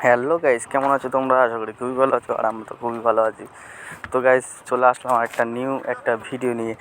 Hello guys কেমন আছো তোমরা? আশা করি খুবই ভালো আছো আর আমরা তো খুবই ভালো আছি। তো গাইস চলে আসলাম একটা নিউ একটা ভিডিও নিয়ে।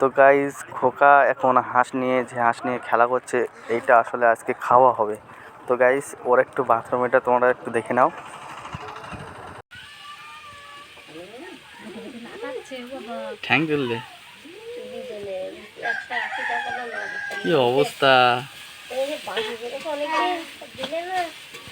তো গাইস খোকা এখন হাঁস নিয়ে যে হাঁস নিয়ে খেলা করছে এইটা আসলে আজকে খাওয়া হবে। তো গাইস ওর একটু বাথরুম এটা তোমরা একটু দেখে নাও। থ্যাংক ইউ কি অবস্থা?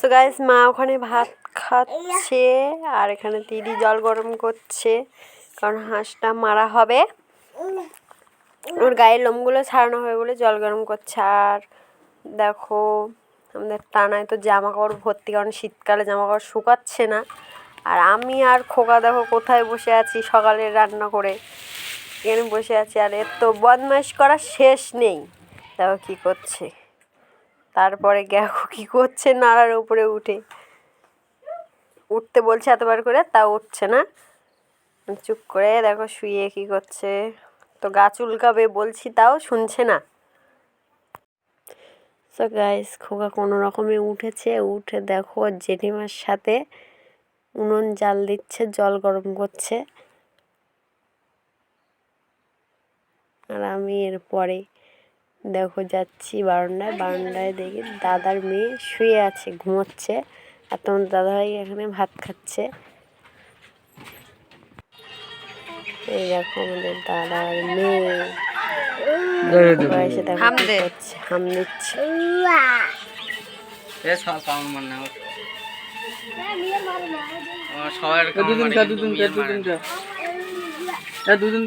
সো গাইস মা ওখানে ভাত খাচ্ছে আর এখানে দিদি জল গরম করছে, কারণ হাঁসটা মারা হবে। ওর গায়ের লোমগুলো ছাড়ানো হবে বলে জল গরম করছে। আর দেখো, আমাদের টানায় তো জামা কাপড় ভর্তি, কারণ শীতকালে জামা কাপড় শুকাচ্ছে না। আর আমি আর খোকা দেখো কোথায় বসে আছি সকালে রান্না করে। এখানে বসে আছি আর এর তো বদমাইশ করা শেষ নেই। দেখো কী করছে। তারপরে দেখো কী করছে? নাড়ার উপরে উঠে। উঠতে বলছে এতবার করে, তা উঠছে না। চুপ করে দেখো শুয়ে কী করছে। তো গাছ উল্কাবে বলছি, তাও শুনছে না। তো গাইস খোকা কোনো রকমে উঠেছে। উঠে দেখো জেঠিমার সাথে উনুন জাল দিচ্ছে, জল গরম করছে। আর আমি এরপরে দেখো যাচ্ছি বারান্দায় বারান্দায় দেখি দাদার মেয়ে শুয়ে আছে ঘুমোচ্ছে। আর তোমার দাদাভাই এখানে ভাত খাচ্ছে। এই দেখো আমাদের দাদার মেয়ে। এসে দেখো করছে হাম দিচ্ছে। সবার দুদিন দুদিন দুদিন দুদিন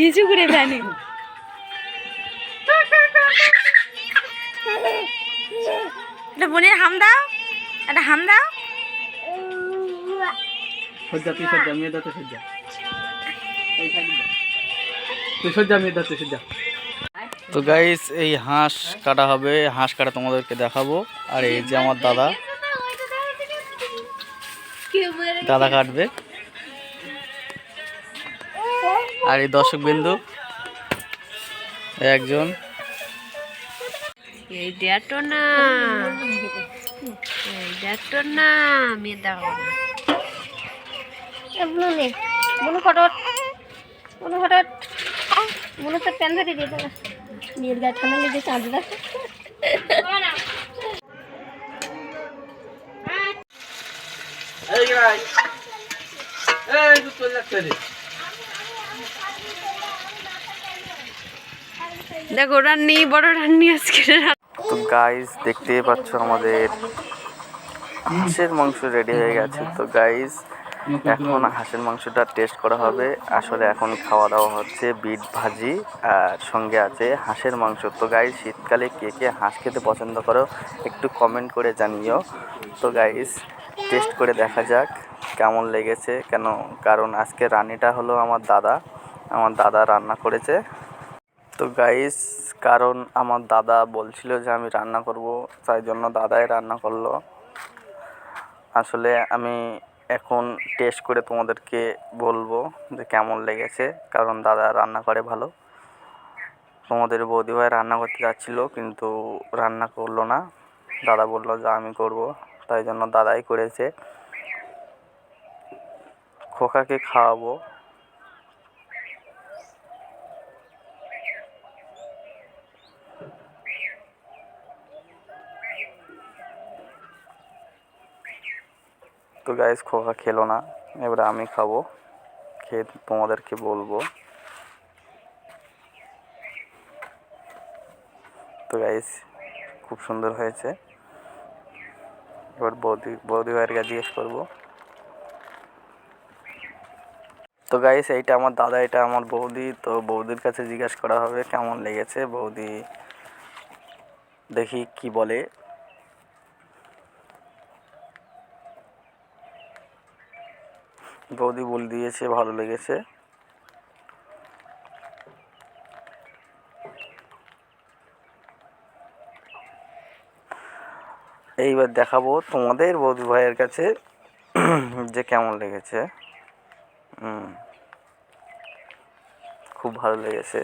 হিজু করে জানি এটা বোনের হাম দাও একটা হাম দাও। সজ্জা তুই সজ্জা মেয়ে দাতে সজ্জা। এই সাইড দে। তুই সজ্জা মেয়ে দাতে সজ্জা। তো গাইস এই হাঁস কাটা হবে। হাঁস কাটা তোমাদেরকে দেখাবো। আর এই যে আমার দাদা দাদা কাটবে। আর এই দর্শক বিন্দু একজন। এই দেখো না। এই দেখো না এগুলো মনে ফটোট মনে ফটোট মনে তো প্যান ধরে দিয়ে দেবে বিয়ের গায়ে ঠান্ডা লেগে চাঁদটা এই গাই এই তুই চলে যাচ্ছে রে দেখো রান্নি বড় রান্নি আজকে। তো গাইস দেখতেই পাচ্ছ আমাদের হাঁসের মাংস রেডি হয়ে গেছে। তো গাইস এখন হাঁসের মাংসটা টেস্ট করা হবে। আসলে এখন খাওয়া দাওয়া হচ্ছে বিট ভাজি আর সঙ্গে আছে হাঁসের মাংস। তো গাইস শীতকালে কে কে হাঁস খেতে পছন্দ করো একটু কমেন্ট করে জানিও। তো গাইস টেস্ট করে দেখা যাক কেমন লেগেছে। কেন? কারণ আজকে রান্নিটা হলো আমার দাদা। আমার দাদা রান্না করেছে। তো গাইস কারণ আমার দাদা বলছিল যে আমি রান্না করব, তাই জন্য দাদাই রান্না করল। আসলে আমি এখন টেস্ট করে তোমাদেরকে বলব যে কেমন লেগেছে, কারণ দাদা রান্না করে ভালো। তোমাদের বৌদিভাই রান্না করতে যাচ্ছিল, কিন্তু রান্না করল না। দাদা বলল যে আমি করব। তাই জন্য দাদাই করেছে। খোকাকে খাওয়াবো। তো গাইস খোকা খেলো না। এবারে আমি খাব। খেয়ে তোমাদেরকে বলব। তো গাইস খুব সুন্দর হয়েছে। এবার বৌদি বৌদি ভাইয়ের জিজ্ঞেস করব। তো গাইস এইটা আমার দাদা এটা আমার বৌদি। তো বৌদির কাছে জিজ্ঞেস করা হবে, কেমন লেগেছে? বৌদি দেখি কি বলে। বৌদি বলে দিয়েছে, ভালো লেগেছে। এইবার দেখাবো তোমাদের বৌদি ভাইয়ের কাছে যে কেমন লেগেছে। খুব ভালো লেগেছে।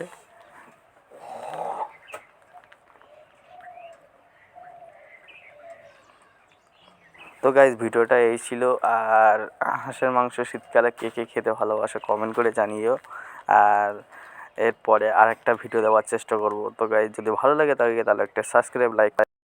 তো গাইজ ভিডিওটা এই ছিল। আর হাঁসের মাংস শীতকালে কে কে খেতে ভালোবাসে কমেন্ট করে জানিও। আর এরপরে আরেকটা ভিডিও দেওয়ার চেষ্টা করব। তো গাইজ যদি ভালো লাগে তাহলে তাহলে একটা সাবস্ক্রাইব লাইক